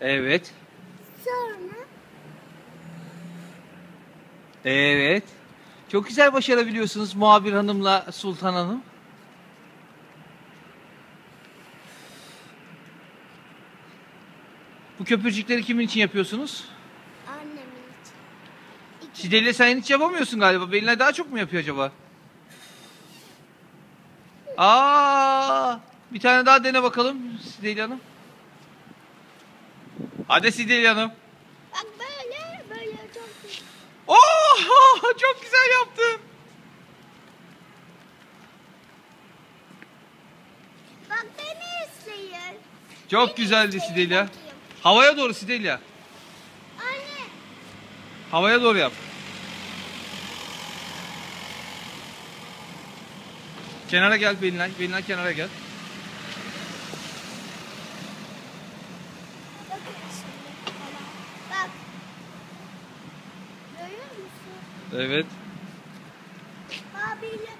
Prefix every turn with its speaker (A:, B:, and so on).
A: Evet.
B: Sonra
A: Evet. Çok güzel başarabiliyorsunuz muhabir hanımla Sultan Hanım. Bu köpürcükleri kimin için yapıyorsunuz?
B: annemin için. İki.
A: Sideli'yle sen hiç yapamıyorsun galiba. Belinay daha çok mu yapıyor acaba? Aa, bir tane daha dene bakalım Sideli Hanım. Hadi Sideli Hanım.
B: Bak böyle böyle çok güzel.
A: Oo, çok güzel yaptın.
B: Bak beni izleyin.
A: Çok
B: Beni
A: güzeldi
B: bakayım.
A: Havaya doğru Sidelia.
B: Anne.
A: Havaya doğru yap. Kenara gel Belinay. Belinay kenara gel.
B: Bak. Görüyor musun?
A: Evet.
B: Abiyle